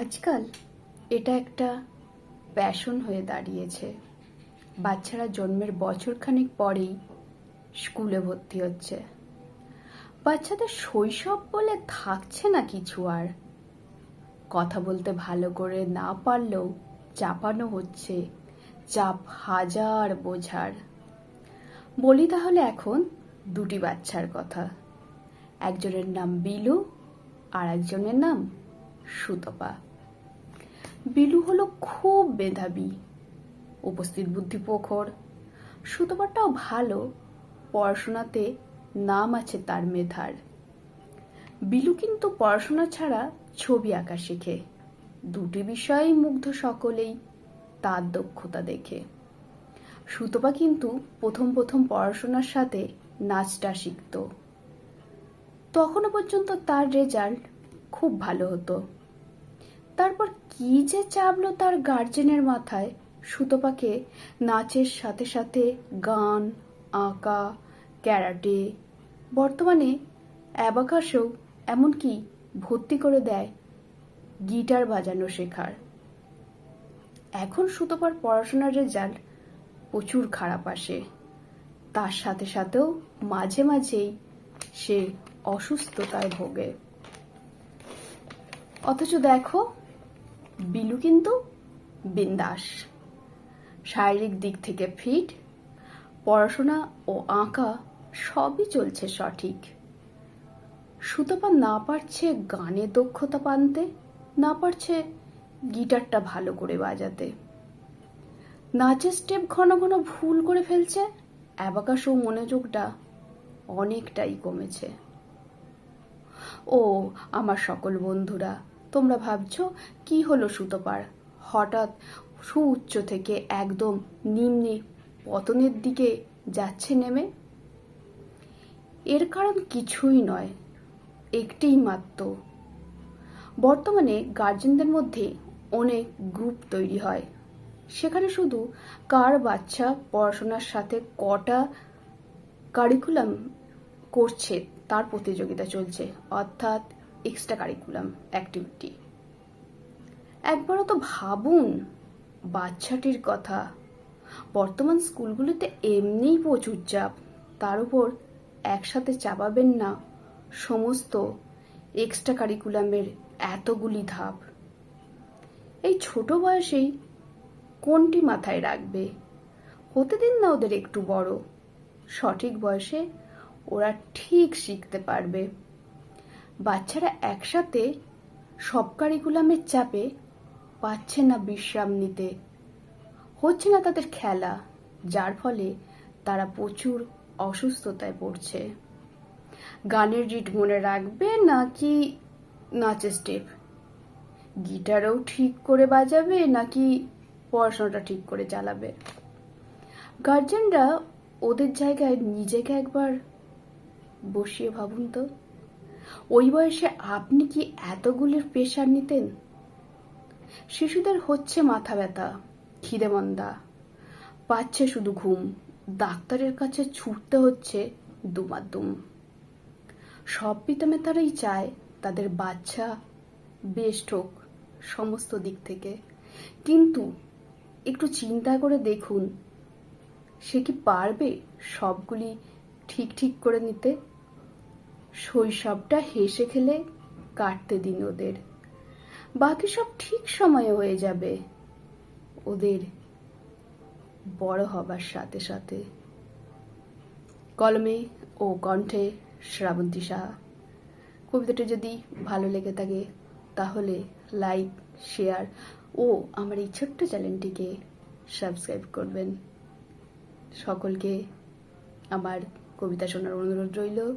আজকাল এটা একটা প্যাশন হয়ে দাঁড়িয়েছে। বাচ্চারা জন্মের বছরখানেক পরেই স্কুলে ভর্তি হচ্ছে। বাচ্চাদের শৈশব বলে থাকছে না কিছু আর। কথা বলতে ভালো করে না পারলেও চাপানো হচ্ছে, চাপ হাজার বোঝার। বলি তাহলে এখন দুটি বাচ্চার কথা। একজনের নাম বিলু আর একজনের নাম সুতপা বিলু হলো খুব মেধাবী, উপস্থিত বুদ্ধি প্রখর সুতপাটাও ভালো, পড়াশোনাতে নাম আছে তার মেধার। বিলু কিন্তু পড়াশোনা ছাড়া ছবি আঁকা শেখে। দুটি বিষয়েই মুগ্ধ সকলেই তার দক্ষতা দেখে। সুতপা কিন্তু প্রথম প্রথম পড়াশোনার সাথে নাচটা শিখত। তখনও পর্যন্ত তার রেজাল্ট খুব ভালো হতো। তারপর কি যে চাপলো তার গার্জেনের মাথায়, সুতপাকে নাচের সাথে সাথে গান, আঁকা, ক্যারাটে, বর্তমানে অ্যাবাকাসেও এমনকি ভর্তি করে দেয় গিটার বাজানো শেখার। এখন সুতপার পড়াশোনার রেজাল্ট প্রচুর খারাপ আসে। তার সাথে সাথেও মাঝে মাঝেই সে অসুস্থতায় ভোগে। অথচ দেখো, বিলু কিন্তু বিন্দাস। শারীরিক দিক থেকে ফিট, পড়াশোনা ও আঁকা সবই চলছে সঠিক। সুতপা না পারছে গানে দক্ষতা পানতে, না পারছে গিটারটা ভালো করে বাজাতে। নাচের স্টেপ ঘন ঘন ভুল করে ফেলছে, অ্যাবাকাস ও মনোযোগটা অনেকটাই কমেছে। ও, আমার সকল বন্ধুরা তোমরা ভাবছ কি হলো সুতোপার? হঠাৎ সুউচ্চ থেকে একদম নিম্নে পতনের দিকে যাচ্ছে নেমে। এর কারণ কিছুই নয়, একটিই মাত্র। বর্তমানে গার্জেনদের মধ্যে অনেক গ্রুপ তৈরি হয়। সেখানে শুধু কার বাচ্চা পড়াশোনার সাথে কটা কারিকুলাম করছে তার প্রতিযোগিতা চলছে। অর্থাৎ এক্সট্রা কারিকুলাম অ্যাক্টিভিটি একবারও তো ভাবুন, বাচ্চাটির কথা। বর্তমান স্কুলগুলোতে এমনিই প্রচুর চাপ। তার উপর একসাথে চাপাবেন না সমস্ত এক্সট্রা কারিকুলামের এতগুলি ধাপ। এই ছোট বয়সেই কোনটি মাথায় রাখবে? হতে দিন না ওদের একটু বড়। সঠিক বয়সে ওরা ঠিক শিখতে পারবে। বাচ্চারা একসাথে সব কারিকুলামের চাপে পাচ্ছে না বিশ্রাম নিতে। হচ্ছে না তাদের খেলা, যার ফলে তারা প্রচুর অসুস্থতায় পড়ছে। গানের রিট মনে রাখবে নাকি নাচের স্টেপ? গিটারও ঠিক করে বাজাবে নাকি পড়াশোনাটা ঠিক করে চালাবে? গার্জেনরা ওদের জায়গায় নিজেকে একবার বসিয়ে ভাবুন তো। ওই বয়সে আপনি কি এতগুলির প্রেশার নিতেন? শিশুদের হচ্ছে মাথা ব্যথা, খিদে মন্দা। পাচ্ছে শুধু ঘুম, ডাক্তারের কাছে ছুটতে হচ্ছে দুমাদুম সব পিতামাতারাই চায় তাদের বাচ্চা বেস্ট হোক, সমস্ত দিক থেকে। কিন্তু একটু চিন্তা করে দেখুন, সে কি পারবে সবগুলি ঠিক ঠিক করে নিতে? শৈশবটা হেসে খেলে কাটতে দিন ওদের। বাকি সব ঠিক সময়ে হয়ে যাবে। ওদের বড় হবার সাথে সাথে। কলমে ও কণ্ঠে শ্রাবন্তী সাহা। কবিতাটা যদি ভালো লেগে থাকে, তাহলে লাইক, শেয়ার ও আমার এই ছোট্ট চ্যানেলটিকে সাবস্ক্রাইব করবেন। সকলকে আমার কবিতা শোনার অনুরোধ রইল।